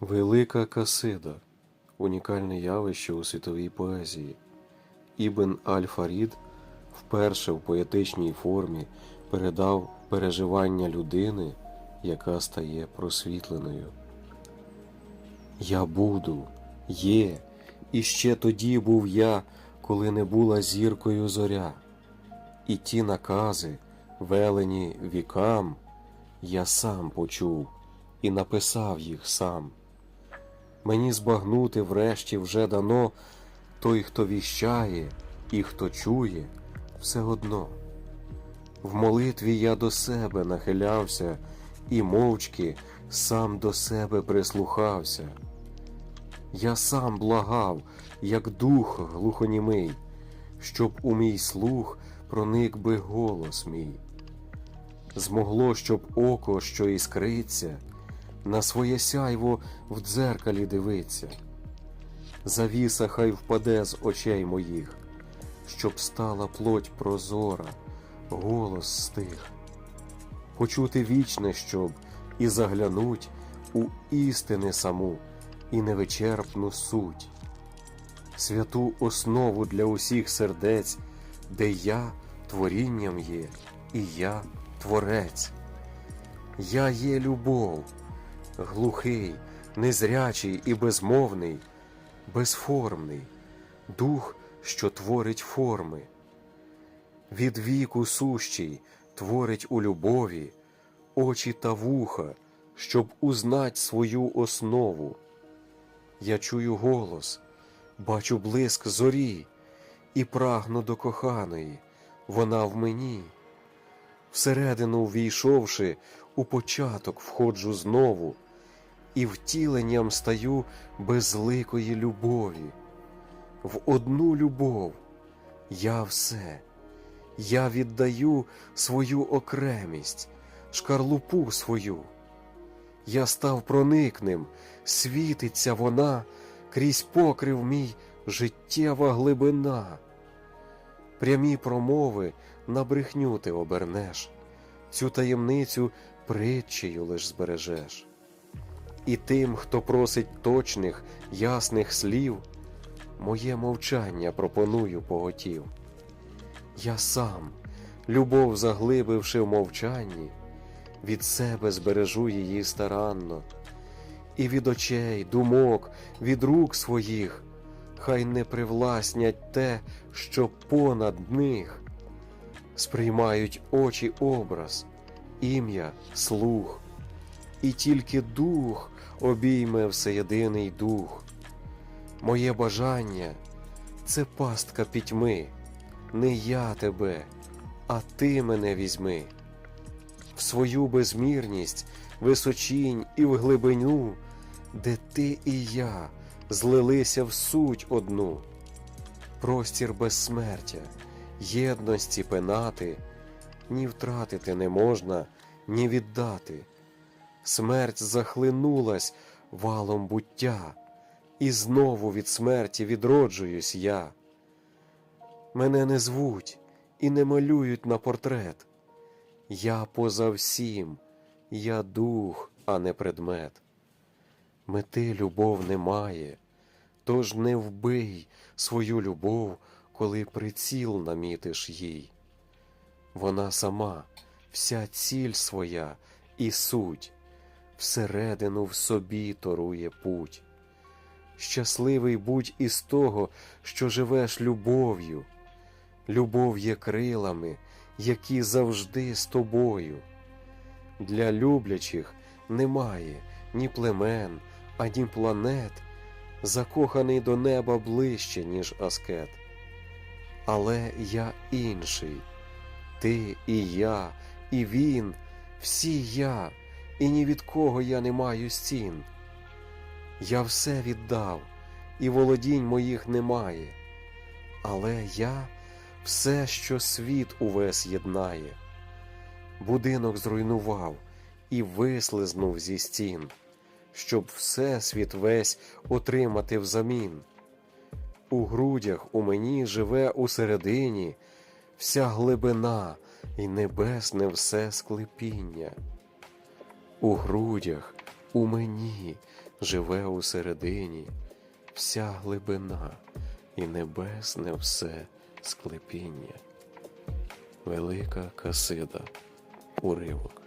Велика Касида унікальне явище у світовій поезії. Ібн Аль-Фарід вперше в поетичній формі передав переживання людини, яка стає просвітленою. Я буду, є, і ще тоді був я, коли не була зіркою зоря, і ті накази, велені вікам, я сам почув і написав їх сам. Мені збагнути врешті вже дано той, хто віщає і хто чує, все одно. В молитві я до себе нахилявся і мовчки сам до себе прислухався. Я сам благав, як дух глухонімий, щоб у мій слух проник би голос мій. Змогло, щоб око, що іскриться, на своє сяйво в дзеркалі дивиться. Завіса хай впаде з очей моїх, щоб стала плоть прозора, голос стих. Почути вічне, щоб і заглянуть у істини саму і невичерпну суть, святу основу для усіх сердець, де я творінням є, і я творець. Я є любов, глухий, незрячий і безмовний, безформний, дух, що творить форми. Від віку сущий творить у любові очі та вуха, щоб узнать свою основу. Я чую голос, бачу блиск зорі і прагну до коханої, вона в мені. Всередину ввійшовши, у початок входжу знову, і втіленням стаю безликої любові. В одну любов я все, я віддаю свою окремість, шкарлупу свою. Я став проникним, світиться вона крізь покрив мій життєва глибина. Прямі промови на брехню ти обернеш, цю таємницю притчею лиш збережеш. І тим, хто просить точних, ясних слів, моє мовчання пропоную поготів. Я сам, любов заглибивши в мовчанні, від себе збережу її старанно, і від очей, думок, від рук своїх, хай не привласнять те, що понад них, сприймають очі образ, ім'я, слух, і тільки дух обійме всеєдиний дух. Моє бажання це пастка пітьми, не я тебе, а ти мене візьми. В свою безмірність, височінь і в глибину, де ти і я злилися в суть одну, простір безсмертя, єдності пенати, ні втратити не можна, ні віддати. Смерть захлинулась валом буття, і знову від смерті відроджуюсь я. Мене не звуть і не малюють на портрет. Я поза всім, я дух, а не предмет. Мети любов немає, тож не вбий свою любов, коли приціл намітиш їй. Вона сама, вся ціль своя і суть, всередину в собі торує путь. Щасливий будь із того, що живеш любов'ю. Любов є крилами, які завжди з тобою. Для люблячих немає ні племен, ані планет, закоханий до неба ближче, ніж аскет. Але я інший, ти і я, і він, всі я, і ні від кого я не маю стін. Я все віддав, і володінь моїх немає, але я все, що світ увесь єднає. Будинок зруйнував і вислизнув зі стін, щоб всесвіт весь отримати взамін. У грудях у мені живе усередині вся глибина і небесне все склепіння. У грудях У мені живе усередині вся глибина і небесне все склепіння. Велика Касида. Уривок.